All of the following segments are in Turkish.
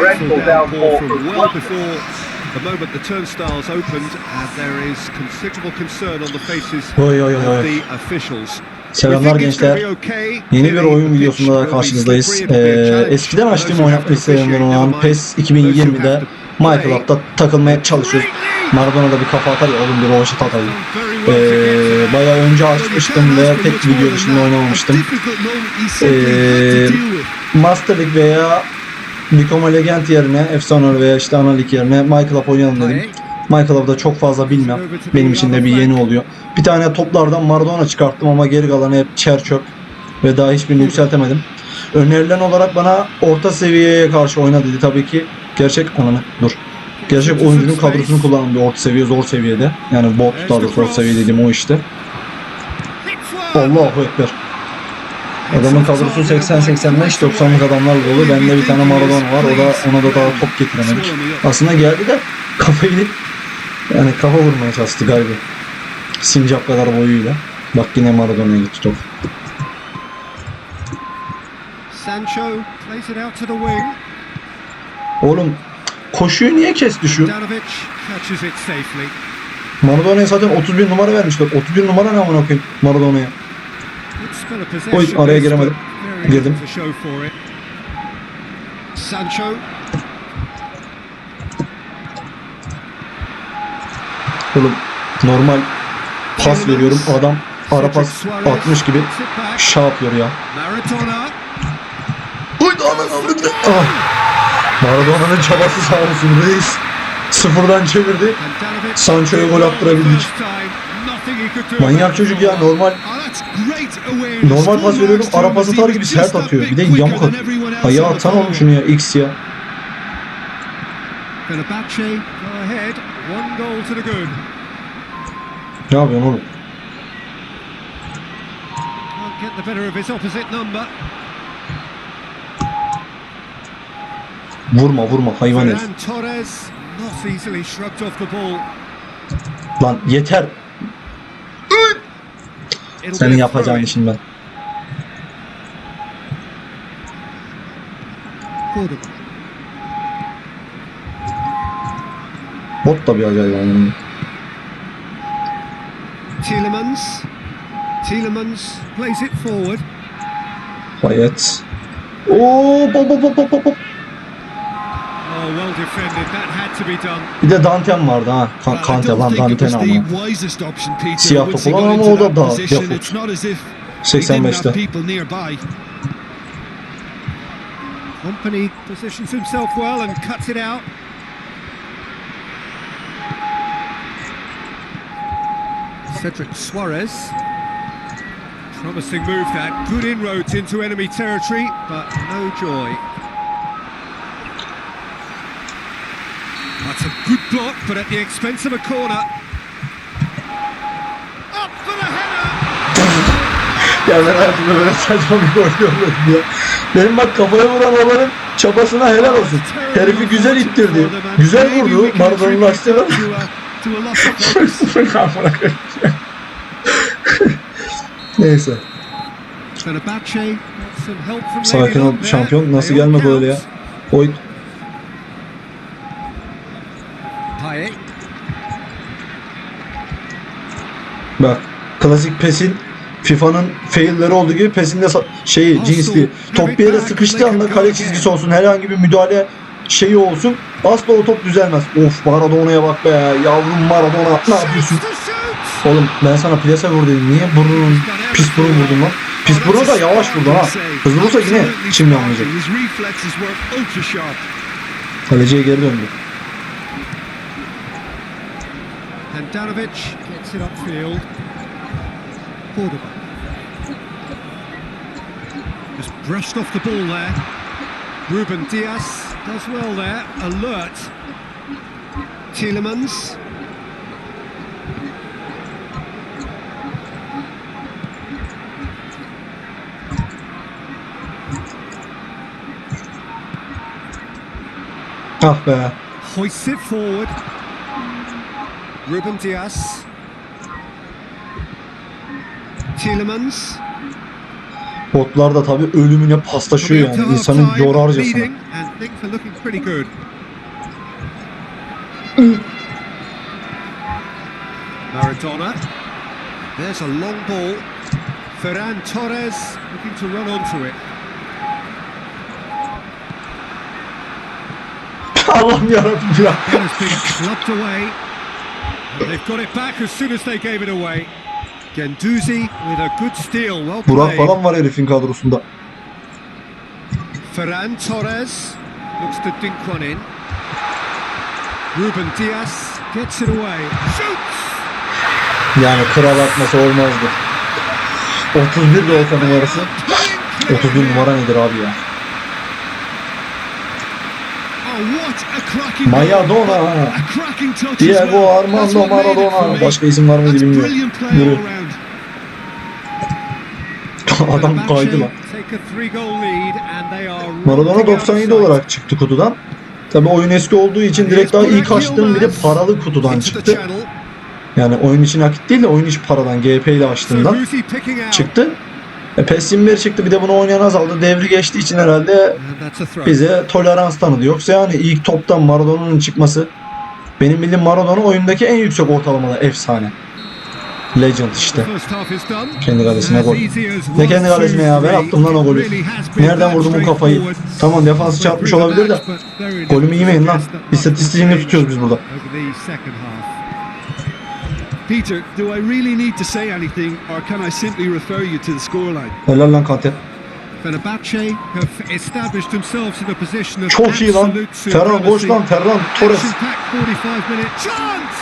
dreadful downpour from from well before the moment the turnstiles opened, and there is considerable concern on the faces Oy oy oy of the officials. Selamlar gençler. Yeni bir oyun videosunda karşınızdayız. Ee, eskiden açtığım oynatma listelerinden olan PES 2020'de My Club'da takılmaya çalışıyoruz. Maradona'da bir kafa atar ya oğlum bir rovaşat atayım. Ee, bayağı önce açmıştım ve tek video dışında oynamamıştım. Ee, Master League veya Nikoma Legend yerine, Efsane veya işte Ana Lig yerine My Club oynayalım dedim. My Club'da çok fazla bilmem. Benim için de bir yeni oluyor. Bir tane toplardan Maradona çıkarttım ama geri kalanı hep çer çöp ve daha hiçbirini yükseltemedim. Önerilen olarak bana orta seviyeye karşı oyna dedi. Tabii ki gerçek ananı dur. Gerçek oyuncunun kadrosunu kullanan bir orta seviye zor seviyede. Yani bot daha doğrusu orta seviye dediğim o işte. Allahu Ekber. Adamın kadrosu 80-85 90'lık adamlarla dolu. Bende bir tane Maradona var. O da ona da daha top getiremedik. Aslında geldi de kafayı yani kafa vurmaya çalıştı galiba. Sincap kadar boyuyla. Bak yine Maradona'ya gitti top. Sancho plays it out to the wing. Oğlum koşuyu niye kesti şu? Maradona'ya zaten 31 numara vermişler. 31 numara ne amına koyayım Maradona'ya. Oy, araya giremedim. Girdim. Sancho Oğlum normal pas veriyorum. Adam ara pas atmış gibi şah yapıyor ya. Uy ananı ah. Maradona'nın çabası sağ olsun reis. Sıfırdan çevirdi. Sancho'ya gol attırabildik. Manyak çocuk ya normal Normal pas veriyorum ara pas atar gibi sert atıyor. Bir de yamuk atıyor. Ayağı ball. oğlum şunu ya X ya. Ne yapıyorsun oğlum? Get the better of his opposite number. Vurma vurma hayvan herif. Ferran Torres not easily shrugged off the ball. Lan yeter. It'll Senin yapacağın işin ben. Bot da bir acayip yani. Tielemans. Tielemans plays it forward. Payet. Oo bop bop bop bop, bop. Oh, well defended. That had to be done. Bir de Dantem vardı ha. Ka uh, Kante lan Danten ama. Siyah Siyah topu olan ama o da daha defol. 85'te. 85'te. Company positions himself well and cuts it out. Cedric Suarez. Promising move that. Good inroads into enemy territory, but no joy. That's a good block, but at the expense of a corner. Up for the header! Ya ben hayatımda böyle saçma bir gol görmedim ya. Benim bak kafaya vuran olanın çabasına helal olsun. Herifi güzel ittirdi. Güzel vurdu. Maradona'nın açtı. Neyse. Sakin ol şampiyon. Nasıl gelme böyle ya? Oy. Bak. Klasik PES'in FIFA'nın failleri olduğu gibi PES'in de şeyi cinsli. Top bir yere sıkıştığı anda kale çizgisi olsun. Herhangi bir müdahale şeyi olsun. Asla o top düzelmez. Of Maradona'ya bak be. Yavrum Maradona. Ne yapıyorsun? Oğlum ben sana plase vur dedim. Niye burnun pis burun vurdun lan? Pis burun da yavaş vurdu ha. Hızlı vursa yine içim yanmayacak. Kaleciye geri döndü. Handanovic gets it upfield. Cordoba. Just brushed off the ball there. Ruben Diaz does well there. Alert. Tielemans. Ah be. Hoists it forward. Ruben Diaz. Tielemans. Botlar da tabii ölümüne paslaşıyor yani. İnsanı yorarcasına. Maradona. There's a long ball. Ferran Torres looking to run onto it. Allah'ım yarabbim ya. They've got it back as soon as they gave it away. Gendouzi with a good steal. Well Burak falan var herifin kadrosunda. Ferran Torres looks to dink one in. Ruben Diaz gets it away. Shoots! Yani kral atması olmazdı. 31 de olsa numarası. 31 numara nedir abi ya? Maradona. Diego Armando Maradona. Başka isim var mıydı bilmiyorum. Yürü. Adam kaydı lan. Maradona 97 olarak çıktı kutudan. Tabi oyun eski olduğu için direkt daha ilk açtığım bile paralı kutudan çıktı. Yani oyun için nakit değil de oyun içi paradan GP ile açtığımdan çıktı. E, PES 21 çıktı bir de bunu oynayan azaldı. Devri geçtiği için herhalde bize tolerans tanıdı. Yoksa yani ilk toptan Maradona'nın çıkması benim bildiğim Maradona oyundaki en yüksek ortalamalı efsane. Legend işte. Kendi kalesine gol. Ne kendi kalesine ya ben attım lan o golü. Nereden vurdum bu kafayı? Tamam defansı çarpmış olabilir de. Golümü yemeyin lan. İstatistiğini tutuyoruz biz burada. Peter, do I really need to say anything, or can I simply refer you to the scoreline? Helal lan Kante. Fenerbahçe have established themselves in a position of Çok iyi lan. Ferran boş lan Ferran Torres. Action-packed 45 minute chance.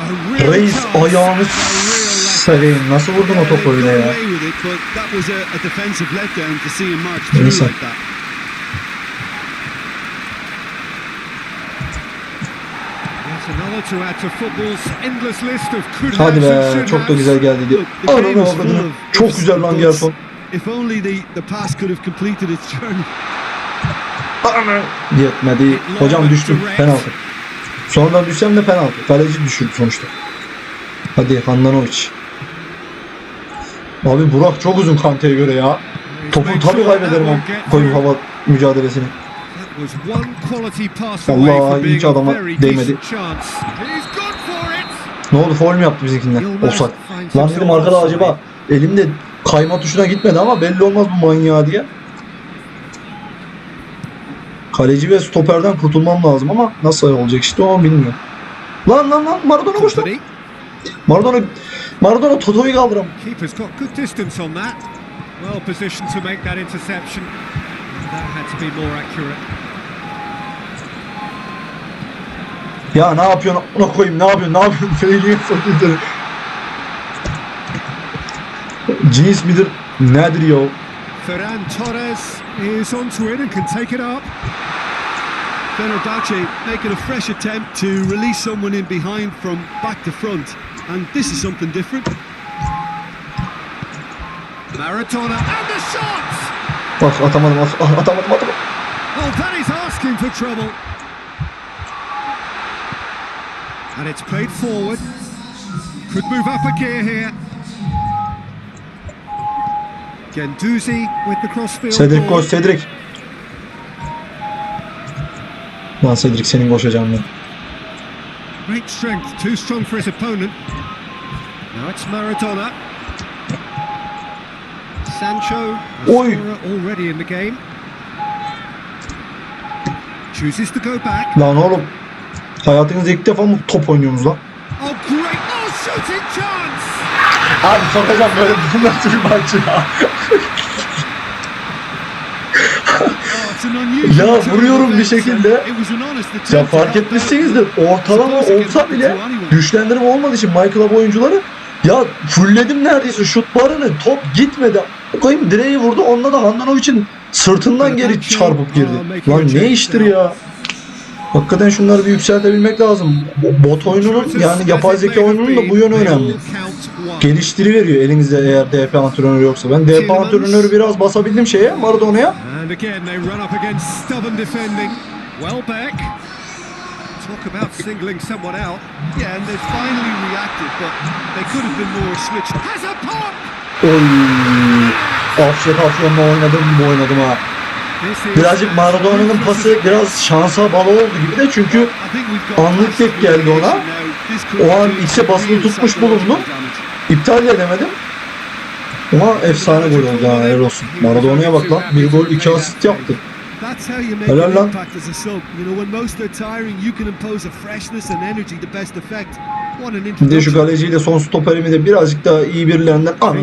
A real Reis ayağını seveyim. Nasıl vurdun o topu öyle ya? Got away with it, but that was a, a defensive letdown to see him march through Neyse. like that. Yet another to add to football's endless list of could Hadi be çok da güzel geldi diyor. Game Ananı avradını. Çok güzel lan. Gerson. Yetmedi. Hocam düştüm. Penaltı. Sonradan düşsem de penaltı. Kaleci düşürdü sonuçta. Hadi Handanovic. Abi Burak çok uzun Kante'ye göre ya. Topu tabii kaybederim o koyun hava mücadelesini. Allah, a adama değmedi. Ne oldu foul yaptı bizimkinden? Offside. Lan dedim arkada acaba elimde kayma tuşuna gitmedi ama belli olmaz bu manyağı diye. Kaleci ve stoperden kurtulmam lazım ama nasıl olacak işte o an bilmiyorum. Lan lan lan Maradona koştu. Maradona Maradona Toto'yu kaldıram. That. Well positioned to make that interception. That had to be more accurate. Ya ne yapıyorsun? Ona koyayım ne yapıyorsun? Ne yapıyorsun? Feyliğe sokayım seni. Cins midir? Nedir ya? Ferran Torres is onto it and can take it up. Fenerbahce making a fresh attempt to release someone in behind from back to front. And this is something different. Maradona and the shot! Bak atamadım, at- ah, atamadım, atamadım. Oh, that is asking for trouble. And it's played forward. Could move up a gear here. Gendouzi with the crossfield Cedric koş Cedric. Lan Cedric senin koşacağın ben. Great strength, too strong for his opponent. Now it's Maradona. Sancho, scorer already in the game. Chooses to go back. Lan oğlum. Hayatınızda ilk defa mı top oynuyorsunuz lan? Oh, great! Oh, shooting chance! Abi sokacağım böyle bu nasıl bir maç ya? Ya vuruyorum bir şekilde. Ya fark etmişsinizdir. Ortalama olsa bile güçlendirme olmadığı için Michael Club oyuncuları ya fullledim neredeyse şut barını top gitmedi. Koyayım direği vurdu onunla da Handanovic'in sırtından geri çarpıp girdi. Lan ne iştir ya? Hakikaten şunları bir yükseltebilmek lazım. Bo- Bot oyununun yani yapay zeka oyununun da bu yönü önemli. Geliştiriveriyor elinizde eğer DP antrenörü yoksa. Ben DP antrenörü biraz basabildim şeye Maradona'ya. Talk about singling someone out. Yeah, and they finally reacted, but they could have been more switched. Has a pop! Oy. Afşet Afyon'la oynadım bu oynadım ha. Birazcık Maradona'nın pası biraz şansa bağlı oldu gibi de çünkü anlık tek geldi ona. O an X'e basılı tutmuş bulundu. iptal edemedim. Ama efsane gol oldu ha helal olsun. Maradona'ya bak lan bir gol iki asist yaptı. That's how. Bir de şu kaleciyle son stoperimi de birazcık daha iyi birilerinden ananı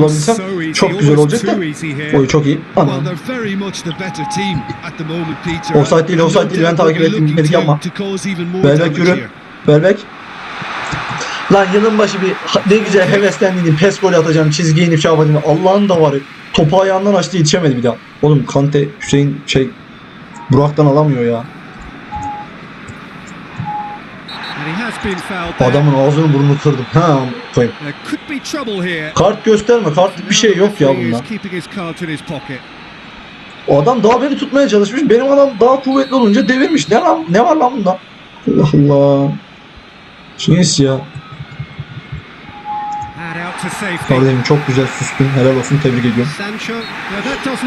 bulabilsem çok güzel olacak da. Oy çok iyi. Peter. Offside değil, offside değil. Ben takip ettim, to- ama. Belbek yürü. Belbek. Lan yılın başı bir ne güzel heveslendiydim. Pes gol atacağım, çizgiye inip şey yapacağım. Allah'ın da var. Topu ayağından açtı yetişemedi bir daha. Oğlum Kante Hüseyin şey Burak'tan alamıyor ya. And he has been fouled there. Adamın ağzını burnunu kırdım. Ha koyayım. Kart gösterme. Kartlık bir şey yok ya bunda. O adam daha beni tutmaya çalışmış. Benim adam daha kuvvetli olunca devirmiş. Ne lan ne var lan bunda? Allah Allah. Cins ya. Kardeşim çok güzel sustun. Helal olsun tebrik ediyorum.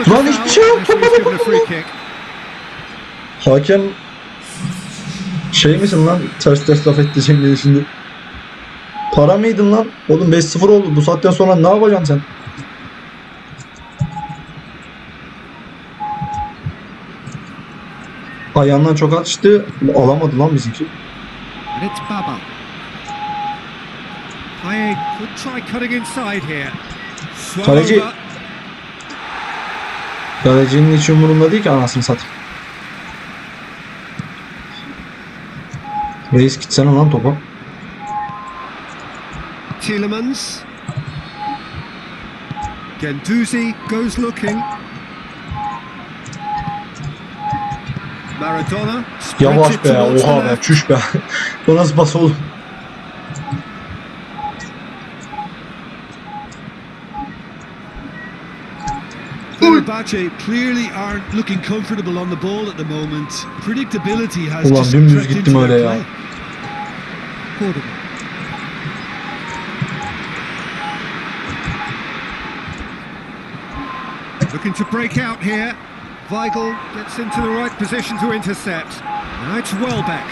Lan hiçbir şey yok. Topa given a free kick. Hakem şey misin lan ters ters laf edeceğim diye şimdi. Para mıydın lan? Oğlum 5-0 oldu. Bu saatten sonra ne yapacaksın sen? Ayağından çok atıştı. Alamadı lan bizimki. İt's Baba. Payet could try cutting inside here. Kaleci-. Kalecinin hiç umurunda değil ki anasını satayım. Reis gitsene lan topa. Tielemans. Gendouzi goes looking. Maradona. Yavaş be the oha be çüş be. Bu nasıl pas oğlum? Fenerbahce clearly aren't looking comfortable on the ball at the moment. Predictability has Ulan dümdüz gittim öyle ya. play. Cordoba. Looking to break out here. Weigl gets into the right position to intercept. Now it's Welbeck.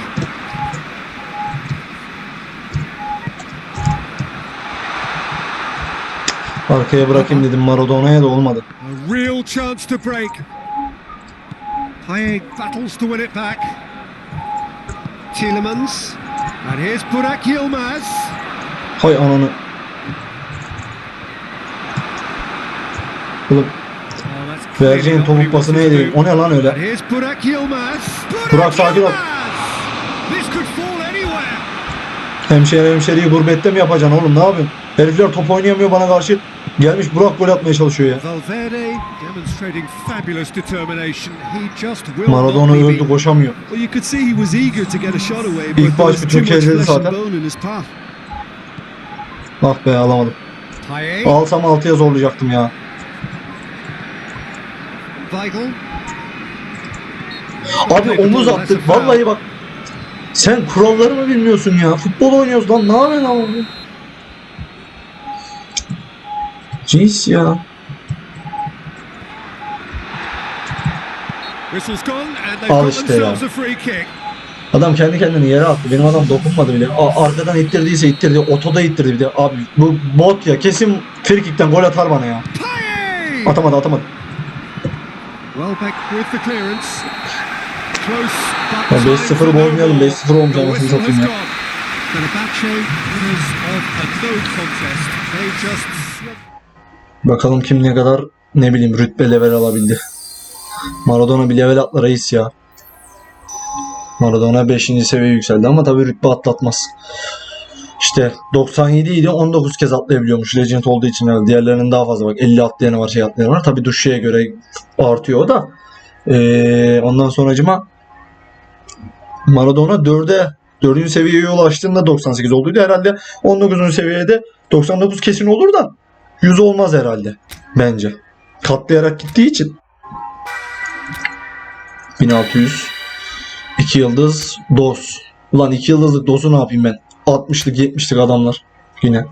Arkaya bırakayım dedim Maradona'ya da olmadı. A real chance to break. Payet battles to win it back. Tielemans. And here's Burak Yilmaz. Hay ananı. Oğlum vereceğin topuk pası neydi? O ne lan And öyle? here's Burak Yilmaz. Burak, sakin ol. Hemşehri hemşeriyi gurbette mi yapacaksın oğlum ne yapıyorsun? Herifler top oynayamıyor bana karşı. Gelmiş Burak gol atmaya çalışıyor ya. Maradona öldü koşamıyor. İlk baş bütün and zaten. path. Ah be alamadım. Alsam altıya zorlayacaktım ya. Abi omuz attık. Vallahi bak. Sen kuralları mı bilmiyorsun ya? Futbol oynuyoruz lan. Ne yapıyorsun abi? Cins ya. Al işte ya. Adam kendi kendini yere attı. Benim adam dokunmadı bile. A- arkadan ittirdiyse ittirdi. Otoda ittirdi bir de. Abi bu bot ya. Kesin frikikten gol atar bana ya. Atamadı atamadı. Welbeck with the clearance. Ya time 5-0 for bu no oynayalım. more. 5-0 olmuş anasını satayım ya. Bakalım kim ne kadar ne bileyim rütbe level alabildi. Maradona bir level atla reis ya. Maradona 5. seviye yükseldi ama tabii rütbe atlatmaz. İşte 97 idi 19 kez atlayabiliyormuş Legend olduğu için yani diğerlerinin daha fazla bak 50 atlayanı var şey atlayanı var. Tabii Duşçu'ya göre artıyor o da. Ee, ondan sonracıma Maradona 4'e 4. seviyeye ulaştığında 98 olduydu herhalde 19. seviyede 99 kesin olur da 100 olmaz herhalde. Bence. Katlayarak gittiği için. 1600. 2 yıldız. DOS. Ulan 2 yıldızlık DOS'u ne yapayım ben? 60'lık 70'lik adamlar. Yine.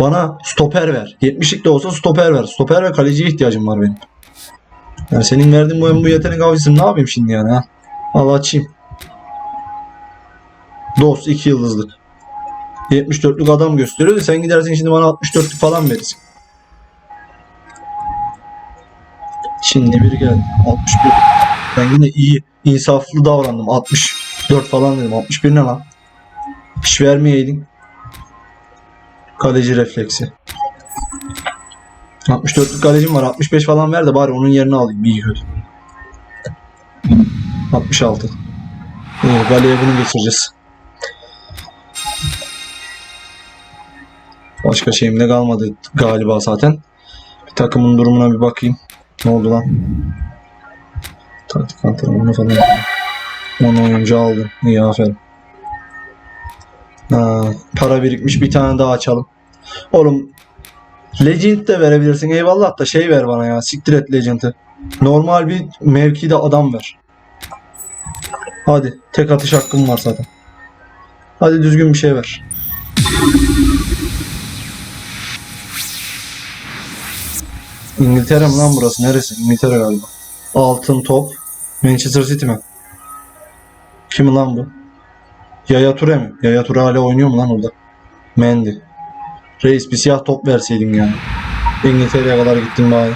Bana stoper ver. 70'lik de olsa stoper ver. Stoper ve kaleciye ihtiyacım var benim. Yani senin verdiğin bu, bu yetenek avcısını ne yapayım şimdi yani ha? Al açayım. Dost 2 yıldızlık. 74'lük adam gösteriyor sen gidersin şimdi bana 64'lük falan verirsin. Şimdi biri geldi. 61. Ben yine iyi, insaflı davrandım. 64 falan dedim. 61 ne lan? Hiç vermeyeydin. Kaleci refleksi. 64'lük kalecim var. 65 falan ver de bari onun yerini alayım. İyi kötü. 66. İyi, galeye bunu geçireceğiz. Başka şeyim de kalmadı galiba zaten. Bir takımın durumuna bir bakayım. Ne oldu lan? Taktik antrenmanı falan. 10 oyuncu aldım. İyi aferin. Ha, para birikmiş bir tane daha açalım. Oğlum Legend de verebilirsin eyvallah da şey ver bana ya siktir et Legend'ı. Normal bir mevkide adam ver. Hadi tek atış hakkım var zaten. Hadi düzgün bir şey ver. İngiltere mi lan burası? Neresi? İngiltere galiba. Altın top. Manchester City mi? Kim lan bu? Yaya Ture mi? Yaya Ture hala oynuyor mu lan orada? Mendy. Reis bir siyah top verseydin yani. İngiltere'ye kadar gittim bari.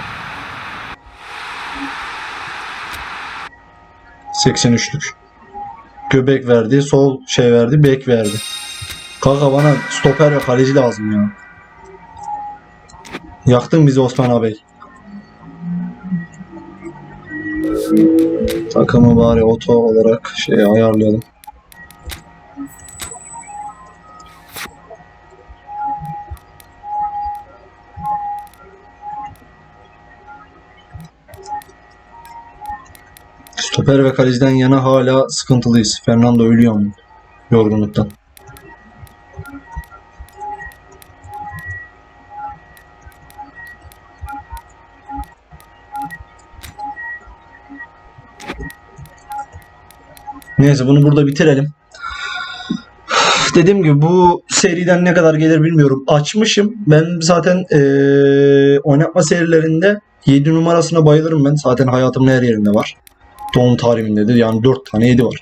83'lük. Göbek verdi, sol şey verdi, bek verdi. Kanka bana stoper ve kaleci lazım ya. Yaktın bizi Osman abi. Takımı bari oto olarak şey ayarlayalım. Stoper ve kaleciden yana hala sıkıntılıyız. Fernando ölüyor mu? Yorgunluktan. Neyse bunu burada bitirelim. Dediğim gibi bu seriden ne kadar gelir bilmiyorum. Açmışım. Ben zaten eee, oynatma serilerinde 7 numarasına bayılırım ben. Zaten hayatımın her yerinde var. Doğum tarihimde de yani 4 tane 7 var.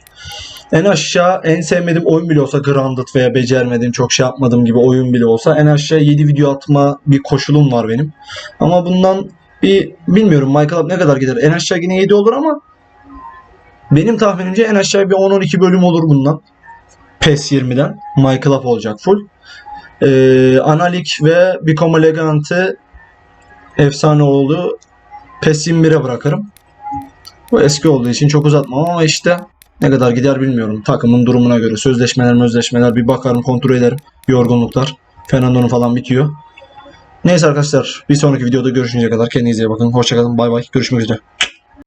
En aşağı en sevmediğim oyun bile olsa Grounded veya becermediğim çok şey yapmadığım gibi oyun bile olsa en aşağı 7 video atma bir koşulum var benim. Ama bundan bir bilmiyorum Michael Up ne kadar gider. En aşağı yine 7 olur ama benim tahminimce en aşağı bir 10-12 bölüm olur bundan. PES 20'den. My Club olacak full. Ee, Analik ve Become Elegant'ı efsane oldu. PES 21'e bırakırım. Bu eski olduğu için çok uzatmam ama işte ne kadar gider bilmiyorum. Takımın durumuna göre sözleşmeler sözleşmeler bir bakarım kontrol ederim. Yorgunluklar. Fernando'nun falan bitiyor. Neyse arkadaşlar bir sonraki videoda görüşünceye kadar kendinize iyi bakın. Hoşçakalın bay bay görüşmek üzere.